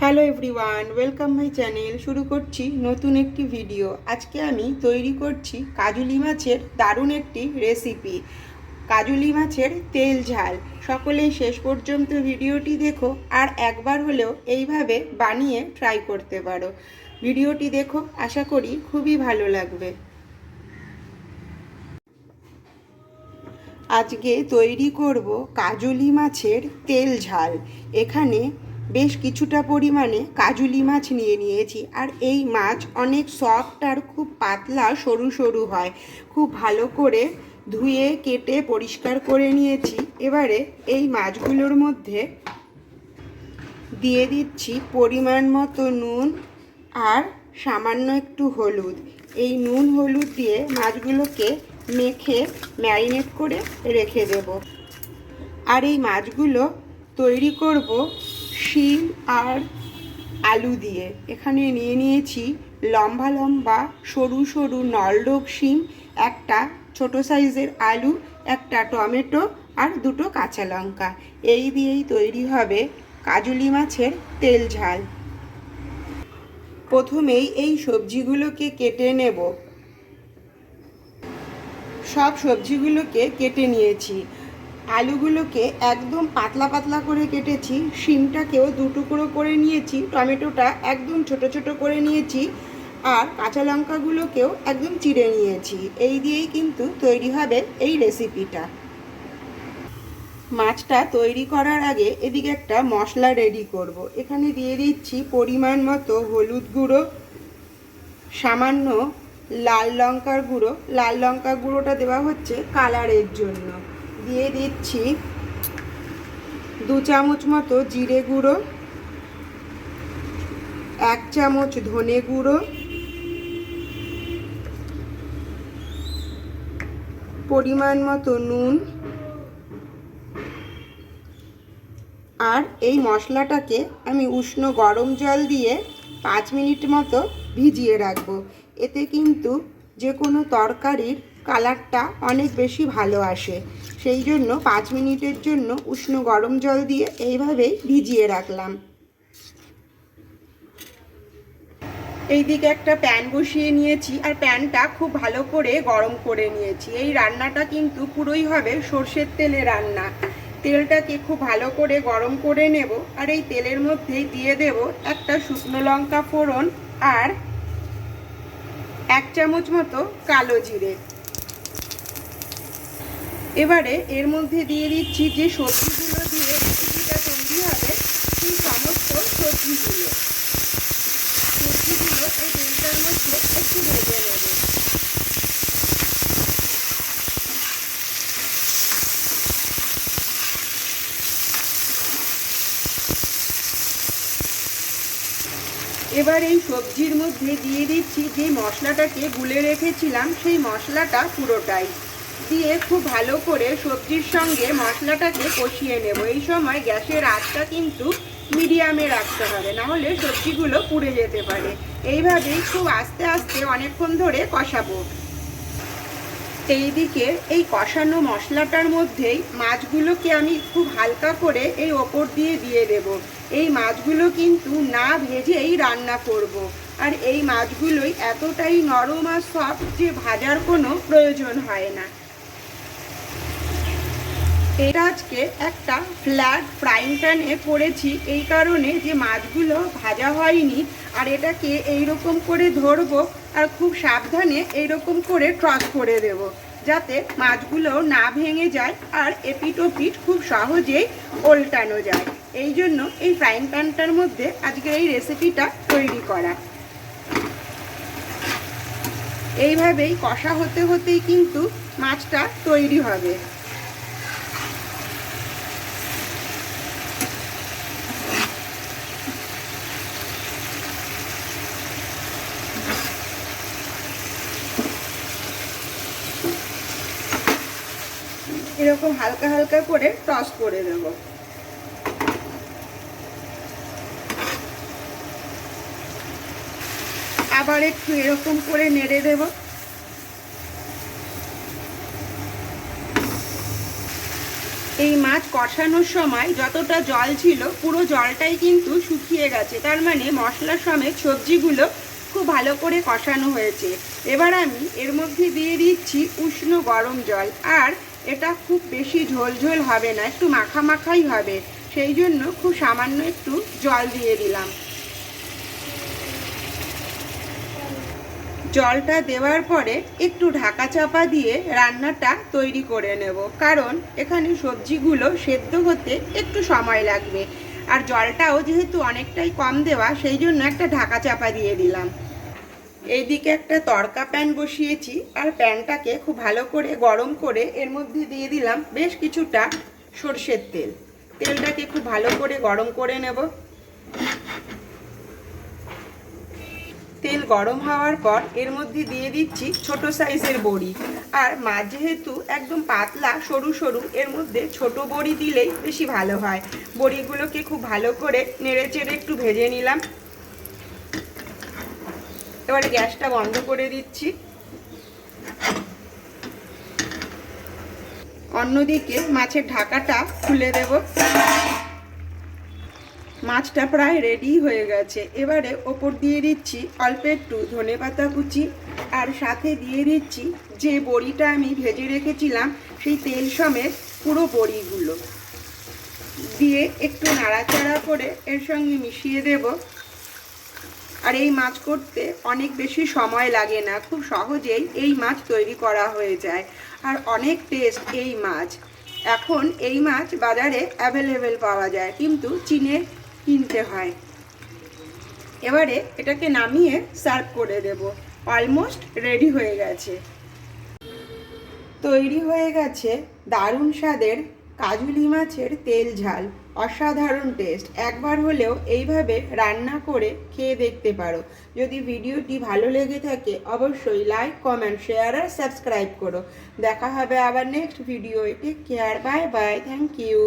Hello everyone, welcome my channel. শুরু করছি নতুন একটি ভিডিও। আজকে আমি তৈরি করছি কাজুলি মাছের দারুণ একটি রেসিপি। কাজুলি মাছের তেল ঝাল। সকলেই শেষ পর্যন্ত ভিডিওটি দেখো আর একবার হলেও এইভাবে বানিয়ে ট্রাই করতে পারো। ভিডিওটি দেখো, আশা করি খুবই ভালো লাগবে। আজকে তৈরি করব কাজুলি মাছের তেল ঝাল। এখানে বেশ কিছুটা পরিমাণে কাজুলি মাছ নিয়ে নিয়েছি। আর এই মাছ অনেক সফট আর খুব পাতলা সরু সরু হয়। খুব ভালো করে ধুয়ে, কেটে, পরিষ্কার করে নিয়েছি। এবারে এই মাছগুলোর মধ্যে দিয়ে দিচ্ছি পরিমাণ মতো নুন আর সামান্য একটু হলুদ। এই নুন হলুদ দিয়ে মাছগুলোকে মেখে ম্যারিনেট করে রেখে দেব। আর এই মাছগুলো তৈরি করব শিম আর আলু দিয়ে। এখানে নিয়ে নিয়েছি লম্বা লম্বা সরু সরু নলডোক শিম, একটা ছোট সাইজের আলু, একটা টমেটো আর দুটো কাঁচা লঙ্কা। এই দিয়েই তৈরি হবে কাজুলি মাছের তেল ঝাল। প্রথমেই এই সবজিগুলোকে কেটে নেব। সব সবজিগুলোকে কেটে নিয়েছি। আলুগুলোকে একদম পাতলা পাতলা করে কেটেছি, শিমটাকেও দু টুকরো করে নিয়েছি, টমেটোটা একদম ছোট ছোট করে নিয়েছি আর কাঁচা লঙ্কাগুলোকেও একদম চিড়ে নিয়েছি। এই দিয়েই কিন্তু তৈরি হবে এই রেসিপিটা মাছটা তৈরি করার আগে এদিকে একটা মশলা রেডি করব। এখানে দিয়ে দিচ্ছি পরিমাণ মতো হলুদ গুঁড়ো, সামান্য লাল লঙ্কার গুঁড়ো। লাল লঙ্কার গুঁড়োটা দেওয়া হচ্ছে কালারের জন্য। দিয়ে দিচ্ছি দু চামচ মতো জিরে গুঁড়ো, এক চামচ ধনে গুঁড়ো, পরিমাণ মতো নুন আর এই মশলাটাকে আমি উষ্ণ গরম জল দিয়ে পাঁচ মিনিট মতো ভিজিয়ে রাখব। এতে কিন্তু যে কোনো তরকারির কালারটা অনেক বেশি ভালো আসে। সেই জন্য পাঁচ মিনিটের জন্য উষ্ণ গরম জল দিয়ে এইভাবেই ভিজিয়ে রাখলাম। এইদিকে একটা প্যান বসিয়ে নিয়েছি আর প্যানটা খুব ভালো করে গরম করে নিয়েছি। এই রান্নাটা কিন্তু পুরোই হবে সর্ষের তেলে রান্না। তেলটাকে খুব ভালো করে গরম করে নেব আর এই তেলের মধ্যেই দিয়ে দেব একটা শুকনো লঙ্কা ফোড়ন আর এক চামচ মতো কালো জিরে। এবারে এর মধ্যে দিয়ে দিচ্ছি যে সবজিগুলো দিয়ে রেসিপিটা তৈরি হবে, সেই সমস্ত সবজিগুলো। সবজিগুলো এই তেলটার মধ্যে একটু ভেজে নেব। এবার এই সবজির মধ্যে দিয়ে দিচ্ছি যে মশলাটাকে গুলে রেখেছিলাম, সেই মশলাটা পুরোটাই। দিয়ে খুব ভালো করে সবজির সঙ্গে মশলাটাকে কষিয়ে নেব। এই সময় গ্যাসের আঁচটা কিন্তু মিডিয়ামে রাখতে হবে না হলে সবজিগুলো পুড়ে যেতে পারে। এইভাবেই খুব আস্তে আস্তে অনেকক্ষণ ধরে কষাবো। এইদিকে এই কষানো মশলাটার মধ্যেই মাছগুলোকে আমি খুব হালকা করে এই ওপর দিয়ে দিয়ে দেব। এই মাছগুলো কিন্তু না ভেজেই রান্না করব। আর এই মাছগুলোই এতটাই নরম আর সফট যে ভাজার কোনো প্রয়োজন হয় না। এটা আজকে একটা ফ্ল্যাট ফ্রাইং প্যানে করেছি এই কারণে যে মাছগুলো ভাজা হয়নি, আর এটাকে এই রকম করে ধরবো আর খুব সাবধানে এইরকম করে ক্রস করে দেব, যাতে মাছগুলো না ভেঙে যায় আর এপিটোপিট খুব সহজেই ওল্টানো যায়। এই জন্য এই ফ্রাইং প্যানটার মধ্যে আজকের এই রেসিপিটা তৈরি করা। এইভাবেই কষা হতে হতেই কিন্তু মাছটা তৈরি হবে। এরকম হালকা হালকা করে টস করে দেব আবার একটু এরকম করে নেড়ে দেব। এই মাছ কষানোর সময় যতটা জল ছিল, পুরো জলটাই কিন্তু শুকিয়ে গেছে। তার মানে মশলা সমেত সবজিগুলো খুব ভালো করে কষানো হয়েছে। এবার আমি এর মধ্যে দিয়ে দিচ্ছি উষ্ণ গরম জল। আর এটা খুব বেশি ঝোল ঝোল হবে না, একটু মাখা মাখাই হবে। সেই জন্য খুব সামান্য একটু জল দিয়ে দিলাম। জলটা দেওয়ার পরে একটু ঢাকা চাপা দিয়ে রান্নাটা তৈরি করে নেব। কারণ এখানে সবজিগুলো সেদ্ধ হতে একটু সময় লাগবে। আর জলটাও যেহেতু অনেকটাই কম দেওয়া, সেই জন্য একটা ঢাকা চাপা দিয়ে দিলাম। এইদিকে একটা তড়কা প্যান বসিয়েছি আর প্যানটাকে খুব ভালো করে গরম করে এর মধ্যে দিয়ে দিলাম বেশ কিছুটা সর্ষের তেল। তেলটাকে খুব ভালো করে গরম করে নেব। তেল গরম হওয়ার পর এর মধ্যে দিয়ে দিচ্ছি ছোট সাইজের বড়ি। আর মাছ যেহেতু একদম পাতলা, সরু সরু, এর মধ্যে ছোট বড়ি দিলেই বেশি ভালো হয়। বড়িগুলোকে খুব ভালো করে নেড়ে চেড়ে একটু ভেজে নিলাম। এবারে গ্যাসটা বন্ধ করে দিচ্ছি। অন্যদিকে মাছের ঢাকাটা খুলে দেব। মাছটা প্রায় রেডি হয়ে গেছে। এবারে ওপর দিয়ে দিচ্ছি অল্প একটু ধনে পাতা কুচি আর সাথে দিয়ে দিচ্ছি যে বড়িটা আমি ভেজে রেখেছিলাম সেই তেল সমেত পুরো বড়িগুলো। দিয়ে একটু নাড়াচাড়া করে এর সঙ্গে মিশিয়ে দেবো। আর এই মাছ করতে অনেক বেশি সময় লাগে না, খুব সহজেই এই মাছ তৈরি করা হয়ে যায়। আর অনেক টেস্ট এই মাছ। এখন এই মাছ বাজারে অ্যাভেলেবেল পাওয়া যায়, কিন্তু চীনে কিনতে হয়। এবারে এটাকে নামিয়ে সার্ভ করে দেব। অলমোস্ট রেডি হয়ে গেছে। তৈরি হয়ে গেছে দারুণ স্বাদের কাজুলি মাছের তেল ঝাল। অসাধারণ টেস্ট একবার হলেও এইভাবে রান্না করে খেয়ে দেখতে পারো। যদি ভিডিওটি ভালো লেগে থাকে, অবশ্যই লাইক কমেন্ট শেয়ার আর সাবস্ক্রাইব করো। দেখা হবে আবার next video take care bye bye thank you